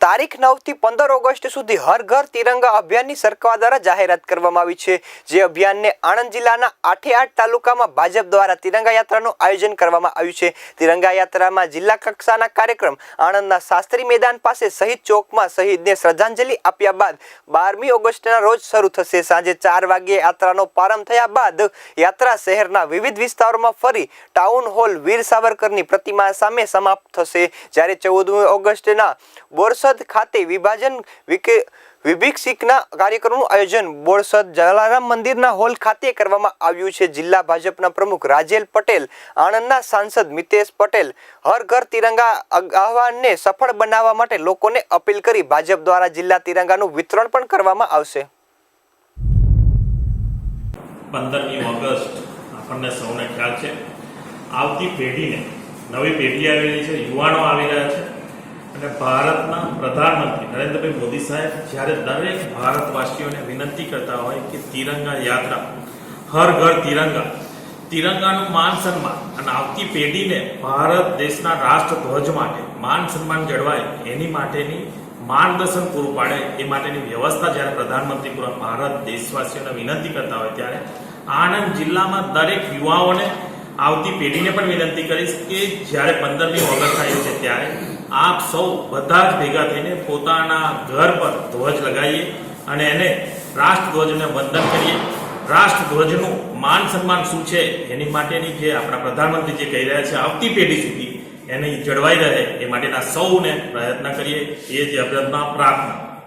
તારીખ નવથી પંદર ઓગસ્ટ સુધી હર ઘર તિરંગા અભિયાનની સરકાર દ્વારા જાહેરાત કરવામાં આવી છે. જે અભિયાનને આણંદ જિલ્લાના આઠે આઠ તાલુકામાં ભાજપ દ્વારા તિરંગા યાત્રાનું આયોજન કરવામાં આવ્યું છે. તિરંગા યાત્રામાં જિલ્લા કક્ષાના કાર્યક્રમ, આણંદના શાસ્ત્રી મેદાન પાસે શહીદ ચોકમાં શહીદને શ્રદ્ધાંજલિ આપ્યા બાદ બારમી ઓગસ્ટના રોજ શરૂ થશે. સાંજે ચાર વાગ્યે યાત્રાનો પ્રારંભ થયા બાદ યાત્રા શહેરના વિવિધ વિસ્તારોમાં ફરી ટાઉન હોલ વીર સાવરકરની પ્રતિમા સામે સમાપ્ત થશે. જ્યારે ચૌદમી ઓગસ્ટના બોરસદ ખાતે વિભાજન વિભિક્ષિકના કાર્યક્રમનું આયોજન બોરસદ જલારામ મંદિરના હોલ ખાતે કરવામાં આવ્યું છે. જિલ્લા ભાજપના પ્રમુખ રાજેલ પટેલ, આણંદના સાંસદ મિતેશ પટેલ, હર ઘર તિરંગા આહવાનને સફળ બનાવવા માટે લોકોને અપીલ કરી ભાજપ દ્વારા જિલ્લા તિરંગાનું વિતરણ પણ કરવામાં આવશે. પંદરમી ઓગસ્ટ આપણને સૌને ખ્યાલ છે. આવતી પેઢીને નવી પેઢી આવેલી છે, યુવાનો આવી રહ્યા છે. અને ભારતના પ્રધાનમંત્રી નરેન્દ્રભાઈ મોદી સાહેબ જ્યારે દરેક ભારતવાસીઓને વિનંતી કરતા હોય કે તિરંગા યાત્રા, હર ઘર તિરંગા, તિરંગાનું માન સન્માન અને આવતી પેઢીને ભારત દેશના રાષ્ટ્રધ્વજ માટે માન સન્માન જળવાય એની માટેની માર્ગદર્શન પૂરું પાડે એ માટેની વ્યવસ્થા જ્યારે પ્રધાનમંત્રી પૂરા ભારત દેશવાસીઓને વિનંતી કરતા હોય ત્યારે આણંદ જિલ્લામાં દરેક યુવાઓને આવતી પેઢીને પણ વિનંતી કરીશ કે જ્યારે પંદરમી ઓગસ્ટ થાય છે ત્યારે આપ સૌ બધા જ ભેગા થઈને પોતાના ઘર પર ધ્વજ લગાવીએ અને એને રાષ્ટ્રધ્વજને વંદન કરીએ. રાષ્ટ્રધ્વજનું માન સન્માન શું છે એની માટેની જે આપણા પ્રધાનમંત્રી જે કહી રહ્યા છે, આવતી પેઢી સુધી એને જળવાઈ રહે એ માટેના સૌને પ્રયત્ન કરીએ. એ જ અભ્યર્થના પ્રાર્થના.